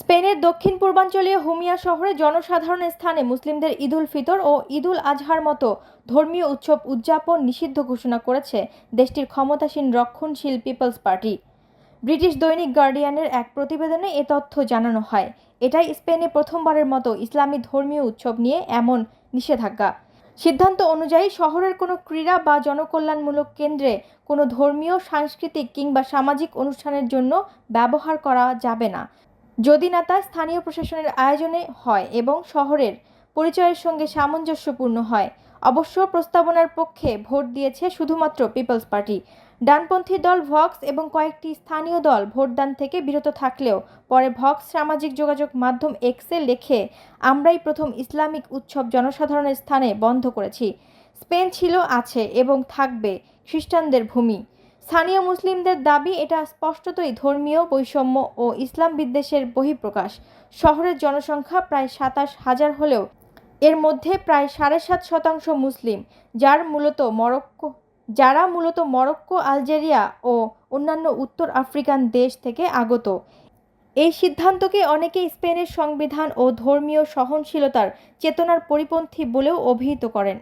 স্পেনের দক্ষিণ পূর্বাঞ্চলীয় হুমিয়া শহরে জনসাধারণের স্থানে মুসলিমদের ঈদুল ফিতর ও ঈদুল আজহার মতো ধর্মীয় উৎসব উদযাপন নিষিদ্ধ ঘোষণা করেছে দেশটির ক্ষমতাসীন রক্ষণশীল পিপলস পার্টি। ব্রিটিশ দৈনিক গার্ডিয়ানের এক প্রতিবেদনে এ তথ্য জানানো হয়। এটাই স্পেনে প্রথমবারের মতো ইসলামী ধর্মীয় উৎসব নিয়ে এমন নিষেধাজ্ঞা। সিদ্ধান্ত অনুযায়ী শহরের কোনো ক্রীড়া বা জনকল্যাণমূলক কেন্দ্রে কোনো ধর্মীয়, সাংস্কৃতিক কিংবা সামাজিক অনুষ্ঠানের জন্য ব্যবহার করা যাবে না। যদি না তা স্থানীয় প্রশাসনের আয়োজনে হয় এবং শহরের পরিচয়ের সঙ্গে সামঞ্জস্যপূর্ণ হয়। অবশ্য প্রস্তাবনার পক্ষে ভোট দিয়েছে শুধুমাত্র পিপলস পার্টি। ডানপন্থী দল ভক্স এবং কয়েকটি স্থানীয় দল ভোটদান থেকে বিরত থাকলেও পরে ভক্স সামাজিক যোগাযোগ মাধ্যম এক্সে লেখে, আমরাই প্রথম ইসলামিক উৎসব জনসাধারণের স্থানে বন্ধ করেছি। স্পেন ছিল আছে এবং থাকবে খ্রিস্টানদের ভূমি। স্থানীয় মুসলিমদের দাবি, এটা স্পষ্টতই ধর্মীয় বৈষম্য ও ইসলাম বিদ্বেষের বহিঃপ্রকাশ। শহরের জনসংখ্যা প্রায় সাতাশ হাজার হলেও এর মধ্যে প্রায় সাড়ে সাত শতাংশ মুসলিম, যার মূলত মরক্কো, যারা মূলত মরক্কো, আলজেরিয়া ও অন্যান্য উত্তর আফ্রিকান দেশ থেকে আগত। এই সিদ্ধান্তকে অনেকে স্পেনের সংবিধান ও ধর্মীয় সহনশীলতার চেতনার পরিপন্থী বলেও অভিহিত করেন।